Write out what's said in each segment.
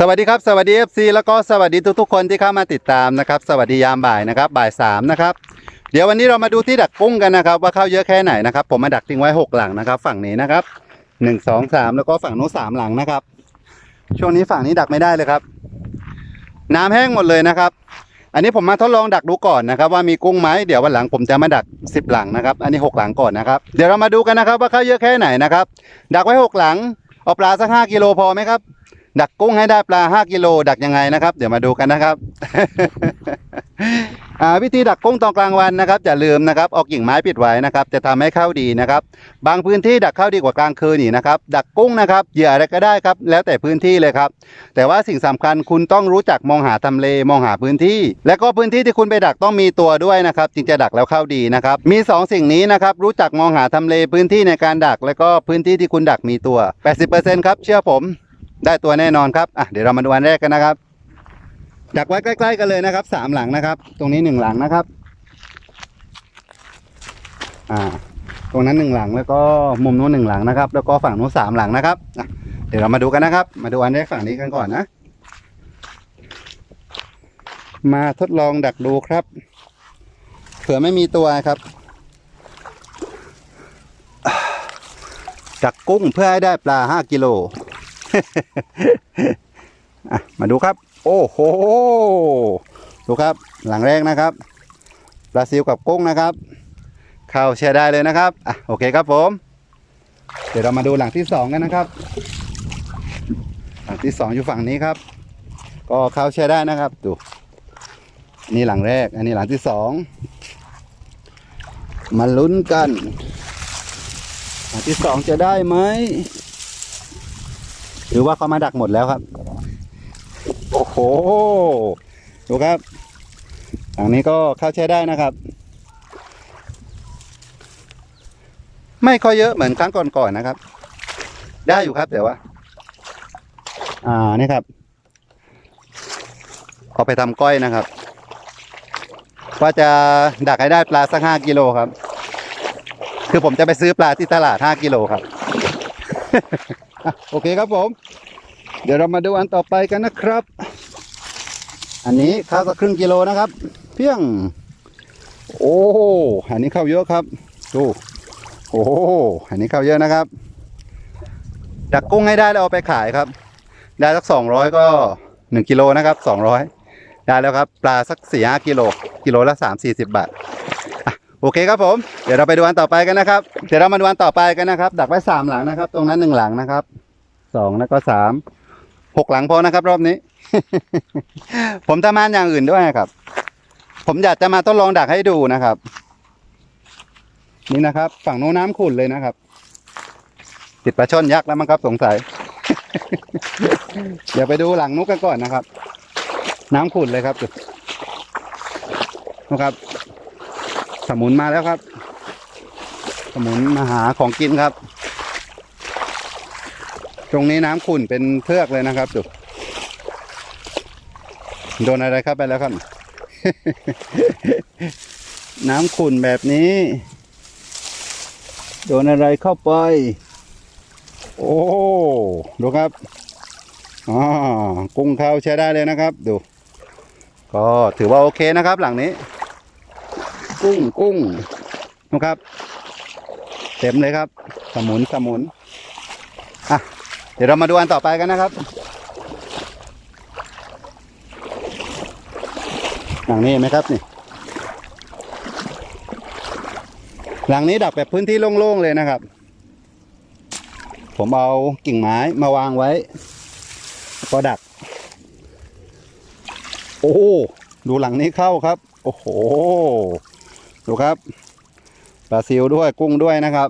สวัสดีครับ สวัสดี FC แล้วก็สวัสดีทุกๆคนที่เข้ามาติดตามนะครับ สวัสดียามบ่ายนะครับ บ่ายสามนะครับ เดี๋ยววันนี้เรามาดูที่ดักกุ้งกันนะครับว่าเข้าเยอะแค่ไหนนะครับ ผมมาดักทิ้งไว้หกหลังนะครับ ฝั่งนี้นะครับหนึ่งสองสามแล้วก็ฝั่งโน้นสามหลังนะครับ ช่วงนี้ฝั่งนี้ดักไม่ได้เลยครับ น้ำแห้งหมดเลยนะครับ อันนี้ผมมาทดลองดักดูก่อนนะครับ ว่ามีกุ้งไหมเดี๋ยววันหลังผมจะมาดักสิบหลังนะครับ อันนี้หกหลังก่อนนะครับ เดี๋ยวเรามาดูกันนะครับว่าเข้าเยอะแค่ไหนนะครับ ดักไว้หกหลัง เอาปลาสักห้ากิโลพอไหมครับ ดักกุ้งให้ได้ปลา 5กิโลดักยังไงนะครับ เดี๋ยวมาดูกันนะครับ วิธีดักกุ้งตอนกลางวันนะครับอย่าลืมนะครับเอากิ่งไม้ปิดไว้นะครับ จะทำให้เข้าดีนะครับ บางพื้นที่ดักเข้าดีกว่ากลางคืนนี่นะครับ ดักกุ้งนะครับเหยื่ออะไรก็ได้ครับ แล้วแต่พื้นที่เลยครับ แต่ว่าสิ่งสำคัญคุณต้องรู้จักมองหาทำเลมองหาพื้นที่ และก็พื้นที่ที่คุณไปดักต้องมีตัวด้วยนะครับจึงจะดักแล้วเข้าดีนะครับ มีสองสิ่งนี้นะครับ รู้จักมองหาทำเลพื้นที่ในการดัก แล้วก็พื้นที่ที่คุณดักมีตัว 80%ครับเชื่อผม ได้ตัวแน่นอนครับอะเดี๋ยวเรามาดูอันแรกกันนะครับดักไว้ใกล้ ๆ กันเลยนะครับสามหลังนะครับ ตรงนี้หนึ่งหลังนะครับ อ่า ตรงนั้นหนึ่งหลังแล้วก็มุมนู้นหนึ่งหลังนะครับ แล้วก็ฝั่งนู้นสามหลังนะครับอะเดี๋ยวเรามาดูกันนะครับ มาดูอันแรกฝั่งนี้กันก่อนนะ มาทดลองดักดูครับ เผื่อไม่มีตัวครับดักกุ้งเพื่อให้ได้ปลาห้ากิโล มาดูครับ โอ้โห ดูครับ หลังแรกนะครับปลาซิวกับกุ้งนะครับ เข้าแช่ได้เลยนะครับ อะ โอเคครับผม เดี๋ยวเรามาดูหลังที่สองกันนะครับ หลังที่สองอยู่ฝั่งนี้ครับ ก็เข้าแช่ได้นะครับ ดู นี่หลังแรก อันนี้หลังที่สอง มาลุ้นกัน หลังที่สองจะได้ไหม หรือว่าเขามาดักหมดแล้วครับ โอ้โห ดูครับหลังนี้ก็เข้าใช้ได้นะครับ ไม่ค่อยเยอะเหมือนครั้งก่อนๆนะครับ ได้อยู่ครับแต่ว่า อ่านี่ครับ เอาไปทำก้อยนะครับ ว่าจะดักให้ได้ปลาสักห้ากิโลครับ คือผมจะไปซื้อปลาที่ตลาดห้ากิโลครับ โอเคครับผม เดี๋ยวเรามาดูอันต่อไปกันนะครับ อันนี้ข้าวก็ครึ่งกิโลนะครับ เพียง โอ้อันนี้เข้าเยอะครับดูโอ้อันนี้เข้าเยอะนะครับ ดักกุ้งให้ได้แล้วเอาไปขายครับ ได้สักสองร้อยก็หนึ่งกิโลนะครับสองร้อยได้แล้วครับ ปลาสักสี่ห้ากิโลกิโลละสามสี่สิบบาท โอเคครับผม เดี๋ยวเราไปดูอันต่อไปกันนะครับ เดี๋ยวเรามาดูอันต่อไปกันนะครับ ดักไว้สามหลังนะครับ ตรงนั้นหนึ่งหลังนะครับ สองแล้วก็สาม หกหลังพอนะครับ รอบนี้ ผมทำงานอย่างอื่นด้วยครับ ผมอยากจะมาทดลองดักให้ดูนะครับ นี่นะครับ ฝั่งโน้นน้ำขุ่นเลยนะครับ ติดปลาช่อนยักษ์แล้วมั้งครับสงสัย เดี๋ยวไปดูหลังนุกกันก่อนนะครับ น้ำขุ่นเลยครับนะครับ สมุนมาแล้วครับ สมุนมาหาของกินครับ ตรงนี้น้ำขุ่นเป็นเทือกเลยนะครับดูโดนอะไรเข้าไปแล้วครับ น้ำขุ่นแบบนี้ โดนอะไรเข้าไป โอ้ดูครับอ่ากุ้งเขาใช้ได้เลยนะครับ ดู ก็ถือว่าโอเคนะครับหลังนี้ กุ้งกุ้งนะครับ เต็มเลยครับ สมุนสมุนอะเดี๋ยวเรามาดูอันต่อไปกันนะครับหลังนี้เห็นไหมครับนี่หลังนี้ดักแบบพื้นที่โล่งๆเลยนะครับ ผมเอากิ่งไม้มาวางไว้ก็ดัก โอ้ดูหลังนี้เข้าครับ โอ้โห ดูครับปลาซิวด้วยกุ้งด้วยนะครับ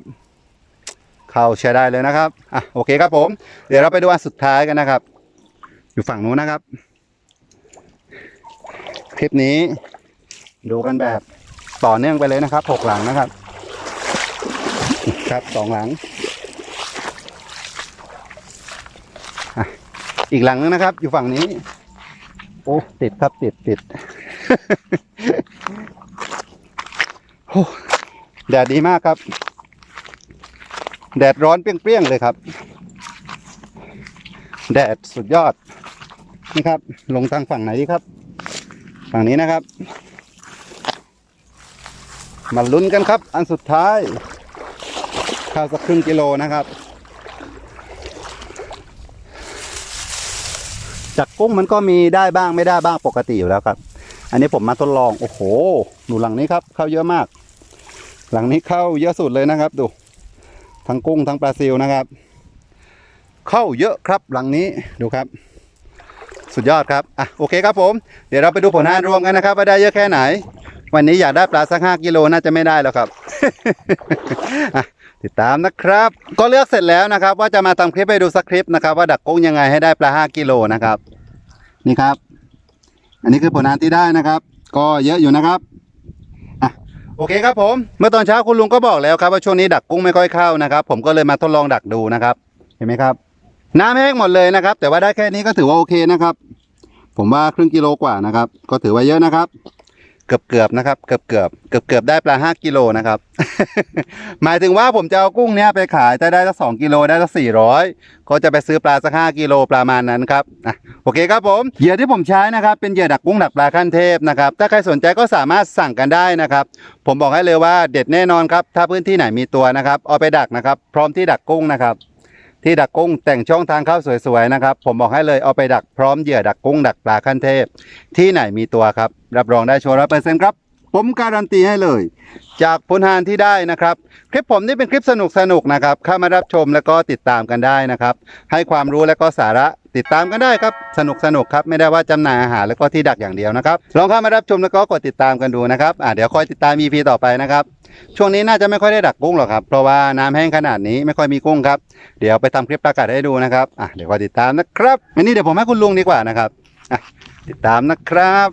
เข้าใช้ได้เลยนะครับอะโอเคครับผม เดี๋ยวเราไปดูอันสุดท้ายกันนะครับ อยู่ฝั่งนู้นนะครับ คลิปนี้ ดูกันแบบต่อเนื่องไปเลยนะครับหกหลังนะครับ ครับสองหลังอะอีกหลังนึงนะครับ อยู่ฝั่งนี้ โอ้ติดครับติดติด แดดดีมากครับ แดดร้อนเปรี้ยงๆเลยครับ แดดสุดยอด นี่ครับ ลงทางฝั่งไหนดีครับ ฝั่งนี้นะครับ มาลุ้นกันครับ อันสุดท้ายข้าวสักครึ่งกิโลนะครับ จากกุ้งมันก็มีได้บ้างไม่ได้บ้างปกติอยู่แล้วครับ อันนี้ผมมาทดลอง โอ้โหดูหลังนี้ครับ เข้าเยอะมาก หลังนี้เข้าเยอะสุดเลยนะครับ ดู ทั้งกุ้งทั้งปลาซิวนะครับ เข้าเยอะครับหลังนี้ดูครับ สุดยอดครับอะโอเคครับผม เดี๋ยวเราไปดูผลงานรวมกันนะครับ ว่าได้เยอะแค่ไหน วันนี้อยากได้ปลาสักห้ากิโลน่าจะไม่ได้แล้วครับติดตามนะครับ ก็เลือกเสร็จแล้วนะครับ ว่าจะมาทำคลิปไปดูสักคลิปนะครับ ว่าดักกุ้งยังไงให้ได้ปลาห้ากิโลนะครับ นี่ครับ อันนี้คือผลงานที่ได้นะครับ ก็เยอะอยู่นะครับ โอเคครับผม เมื่อตอนเช้าคุณลุงก็บอกแล้วครับว่าช่วงนี้ดักกุ้งไม่ค่อยเข้านะครับ ผมก็เลยมาทดลองดักดูนะครับ เห็นไหมครับ น้ำแห้งหมดเลยนะครับ แต่ว่าได้แค่นี้ก็ถือว่าโอเคนะครับ ผมว่าครึ่งกิโลกว่านะครับ ก็ถือว่าเยอะนะครับ เกือบเกือบๆนะครับเกือบเกือบเกือบเกือบๆได้ปลาห้ากิโลนะครับ หมายถึงว่าผมจะเอากุ้งเนี้ยไปขายจะได้สักสองกิโลได้สักสี่ร้อยก็จะไปซื้อปลาสักห้ากิโลประมาณนั้นครับอะโอเคครับผมเหยื่อที่ผมใช้นะครับ เป็นเหยื่อดักกุ้งดักปลาขั้นเทพนะครับ ถ้าใครสนใจก็สามารถสั่งกันได้นะครับ ผมบอกให้เลยว่าเด็ดแน่นอนครับ ถ้าพื้นที่ไหนมีตัวนะครับ เอาไปดักนะครับ พร้อมที่ดักกุ้งนะครับ ที่ดักกุ้งแต่งช่องทางเข้าสวยๆนะครับ ผมบอกให้เลยเอาไปดักพร้อมเหยื่อดักกุ้งดักปลาขั้นเทพ ที่ไหนมีตัวครับ รับรองได้ชัวร์ร้อยเปอร์เซ็นต์ครับ ผมการันตีให้เลย จากผลงานที่ได้นะครับ คลิปผมนี่เป็นคลิปสนุกๆนะครับเข้ามารับชมแล้วก็ติดตามกันได้นะครับ ให้ความรู้และก็สาระติดตามกันได้ครับสนุกสนุกครับไม่ได้ว่าจำหน่ายอาหารแล้วก็ที่ดักอย่างเดียวนะครับลองเข้ามารับชมแล้วก็กดติดตามกันดูนะครับอ่าเดี๋ยวคอยติดตาม EP ต่อไปนะครับช่วงนี้น่าจะไม่ค่อยได้ดักกุ้งหรอกครับเพราะว่าน้ำแห้งขนาดนี้ไม่ค่อยมีกุ้งครับเดี๋ยวไปทำคลิปประกาศให้ดูนะครับอะเดี๋ยวคอยติดตามนะครับอันนี้เดี๋ยวผมให้คุณลุงดีกว่านะครับอะติดตามนะครับ